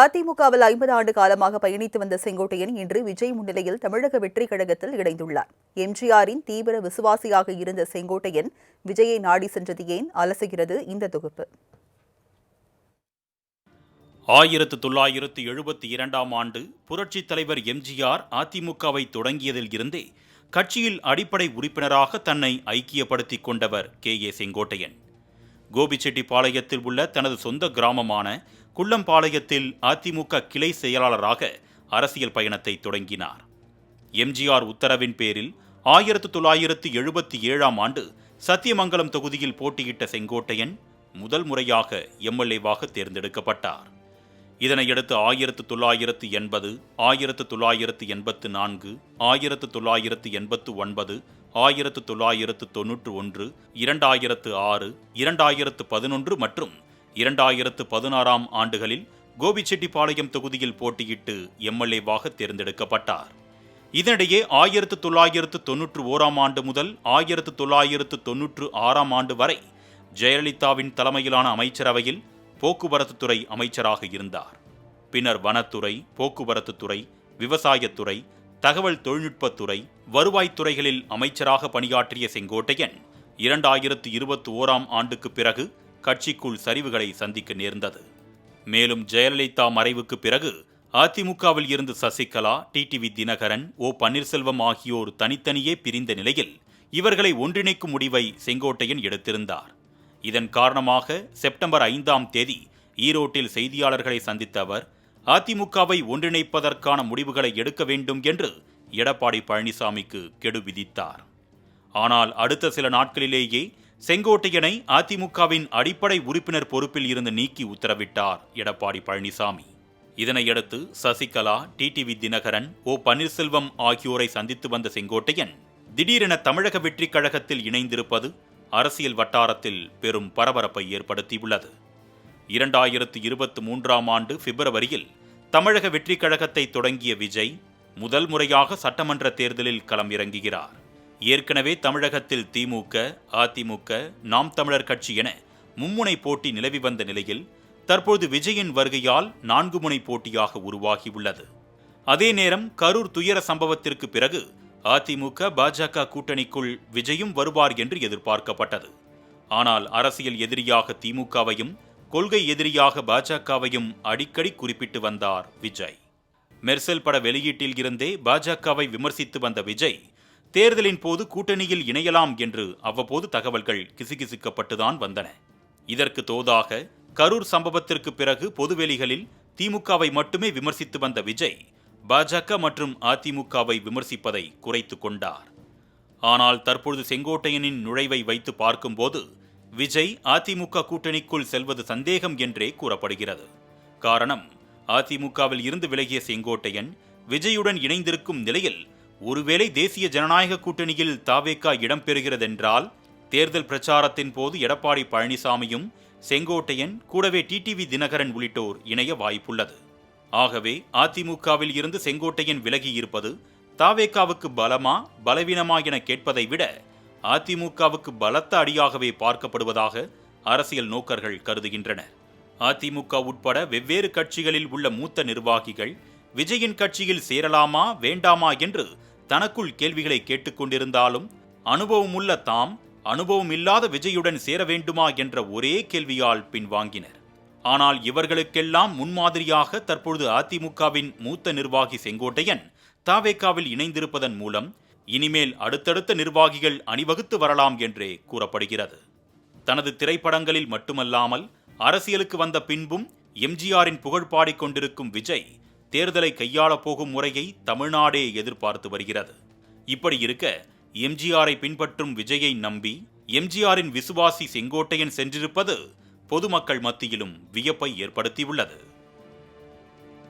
அதிமுகவில் ஐம்பது ஆண்டு காலமாக பயணித்து வந்த செங்கோட்டையன் இன்று விஜய் முன்னிலையில் தமிழக வெற்றி கழகத்தில் இணைந்துள்ளார். எம்ஜிஆரின் தீவிர விசுவாசியாக இருந்த செங்கோட்டையன் விஜயை நாடி சென்றது ஏன்? அலசுகிறது இந்த தொகுப்பு. ஆயிரத்து தொள்ளாயிரத்து எழுபத்தி இரண்டாம் ஆண்டு புரட்சித் தலைவர் எம்ஜிஆர் அதிமுகவை தொடங்கியதில் இருந்தே கட்சியில் அடிப்படை உறுப்பினராக தன்னை ஐக்கியப்படுத்திக் கொண்டவர் கே ஏ செங்கோட்டையன். கோபிச்செட்டிப்பாளையத்தில் உள்ள தனது சொந்த கிராமமான குள்ளம்பாளையத்தில் அதிமுக கிளை செயலாளராக அரசியல் பயணத்தை தொடங்கினார். எம்ஜிஆர் உத்தரவின் பேரில் ஆயிரத்து தொள்ளாயிரத்து எழுபத்தி ஏழாம் ஆண்டு சத்தியமங்கலம் தொகுதியில் போட்டியிட்ட செங்கோட்டையன் முதல் முறையாக எம்எல்ஏவாக தேர்ந்தெடுக்கப்பட்டார். இதனையடுத்து ஆயிரத்து தொள்ளாயிரத்து எண்பது ஆயிரத்து தொள்ளாயிரத்து எண்பத்து நான்கு ஆயிரத்து தொள்ளாயிரத்து எண்பத்து ஒன்பது ஆயிரத்து தொள்ளாயிரத்து தொன்னூற்று ஒன்று இரண்டாயிரத்து ஆறு இரண்டாயிரத்து பதினொன்று மற்றும் இரண்டாயிரத்து பதினாறாம் ஆண்டுகளில் கோபிச்செட்டிப்பாளையம் தொகுதியில் போட்டியிட்டு எம்எல்ஏவாக தேர்ந்தெடுக்கப்பட்டார். இதனிடையே ஆயிரத்து தொள்ளாயிரத்து தொன்னூற்று ஓராம் ஆண்டு முதல் ஆயிரத்து தொள்ளாயிரத்து தொன்னூற்று ஆறாம் ஆண்டு வரை ஜெயலலிதாவின் தலைமையிலான அமைச்சரவையில் போக்குவரத்துத்துறை அமைச்சராக இருந்தார். பின்னர் வனத்துறை போக்குவரத்துத்துறை விவசாயத்துறை தகவல் தொழில்நுட்பத்துறை வருவாய்த்துறைகளில் அமைச்சராக பணியாற்றிய செங்கோட்டையன் இரண்டாயிரத்து இருபத்தி ஓராம் ஆண்டுக்கு பிறகு கட்சிக்குள் சரிவுகளை சந்திக்க நேர்ந்தது. மேலும் ஜெயலலிதா மறைவுக்கு பிறகு அதிமுகவில் இருந்து சசிகலா டிடிவி தினகரன் ஓ பன்னீர்செல்வம் ஆகியோர் தனித்தனியே பிரிந்த நிலையில் இவர்களை ஒன்றிணைக்கும் முடிவை செங்கோட்டையன் எடுத்திருந்தார். இதன் காரணமாக செப்டம்பர் ஐந்தாம் தேதி ஈரோட்டில் செய்தியாளர்களை சந்தித்த அவர் அதிமுகவை ஒன்றிணைப்பதற்கான முடிவுகளை எடுக்க வேண்டும் என்று எடப்பாடி பழனிசாமிக்கு கெடு விதித்தார். ஆனால் அடுத்த சில நாட்களிலேயே செங்கோட்டையனை அதிமுகவின் அடிப்படை உறுப்பினர் பொறுப்பில் இருந்து நீக்கி உத்தரவிட்டார் எடப்பாடி பழனிசாமி. இதனையடுத்து சசிகலா டிடிவி தினகரன் ஓ பன்னீர்செல்வம் ஆகியோரை சந்தித்து வந்த செங்கோட்டையன் திடீரென தமிழக வெற்றிக் கழகத்தில் இணைந்திருப்பது அரசியல் வட்டாரத்தில் பெரும் பரபரப்பை ஏற்படுத்தியுள்ளது. இரண்டாயிரத்து இருபத்தி மூன்றாம் ஆண்டு பிப்ரவரியில் தமிழக வெற்றிக் கழகத்தை தொடங்கிய விஜய் முதல் முறையாக சட்டமன்ற தேர்தலில் களம் இறங்குகிறார் ஏற்கனவே தமிழகத்தில் திமுக அதிமுக நாம் தமிழர் கட்சி என மும்முனை போட்டி நிலவி வந்த நிலையில் தற்போது விஜயின் வருகையால் நான்கு முனை போட்டியாக உருவாகியுள்ளது. அதே நேரம் கரூர் துயர சம்பவத்திற்கு பிறகு அதிமுக பாஜக கூட்டணிக்குள் விஜயும் வருவார் என்று எதிர்பார்க்கப்பட்டது. ஆனால் அரசியல் எதிரியாக திமுகவையும் கொள்கை எதிரியாக பாஜகவையும் அடிக்கடி குறிப்பிட்டு வந்தார் விஜய். மெர்சல் பட வெளியீட்டில் இருந்தே பாஜகவை விமர்சித்து வந்த விஜய் தேர்தலின் போது கூட்டணியில் இணையலாம் என்று அவ்வப்போது தகவல்கள் கிசுகிசுக்கப்பட்டுதான் வந்தன. இதற்கு தோதாக கரூர் சம்பவத்திற்கு பிறகு பொதுவெளிகளில் திமுகவை மட்டுமே விமர்சித்து வந்த விஜய் பாஜக மற்றும் அதிமுகவை விமர்சிப்பதை குறைத்து கொண்டார். ஆனால் தற்பொழுது செங்கோட்டையனின் நுழைவை வைத்து பார்க்கும்போது விஜய் அதிமுக கூட்டணிக்குள் செல்வது சந்தேகம் என்றே கூறப்படுகிறது. காரணம் அதிமுகவில் இருந்து விலகிய செங்கோட்டையன் விஜயுடன் இணைந்திருக்கும் நிலையில் ஒருவேளை தேசிய ஜனநாயக கூட்டணியில் தாவேக்கா இடம்பெறுகிறதென்றால் தேர்தல் பிரச்சாரத்தின் போது எடப்பாடி பழனிசாமியும் செங்கோட்டையன் கூடவே டிடிவி தினகரன் உள்ளிட்டோர் இணைய வாய்ப்புள்ளது. ஆகவே அதிமுகவில் இருந்து செங்கோட்டையன் விலகி இருப்பது தாவேக்காவுக்கு பலமா பலவீனமா என கேட்பதை விட அதிமுகவுக்கு பலத்த அடியாகவே பார்க்கப்படுவதாக அரசியல் நோக்கர்கள் கருதுகின்றனர் அதிமுக உட்பட வெவ்வேறு கட்சிகளில் உள்ள மூத்த நிர்வாகிகள் விஜயின் கட்சியில் சேரலாமா வேண்டாமா என்று தனக்குள் கேள்விகளை கேட்டுக்கொண்டிருந்தாலும் அனுபவமுள்ள தாம் அனுபவம் இல்லாத விஜயுடன் சேர வேண்டுமா என்ற ஒரே கேள்வியால் பின்வாங்கினர். ஆனால் இவர்களுக்கெல்லாம் முன்மாதிரியாக தற்பொழுது அதிமுகவின் மூத்த நிர்வாகி செங்கோட்டையன் தாவேக்காவில் இணைந்திருப்பதன் மூலம் இனிமேல் அடுத்தடுத்த நிர்வாகிகள் அணிவகுத்து வரலாம் என்றே கூறப்படுகிறது. தனது திரைப்படங்களில் மட்டுமல்லாமல் அரசியலுக்கு வந்த பின்பும் எம்ஜிஆரின் புகழ் பாடிக்கொண்டிருக்கும் விஜய் தேர்தலை கையாளப் போகும் முறையை தமிழ்நாடே எதிர்பார்த்து வருகிறது. இப்படி இருக்க எம்ஜிஆரை பின்பற்றும் விஜயை நம்பி எம்ஜிஆரின் விசுவாசி செங்கோட்டையன் சென்றிருப்பது பொதுமக்கள் மத்தியிலும் வியப்பை ஏற்படுத்தியுள்ளது.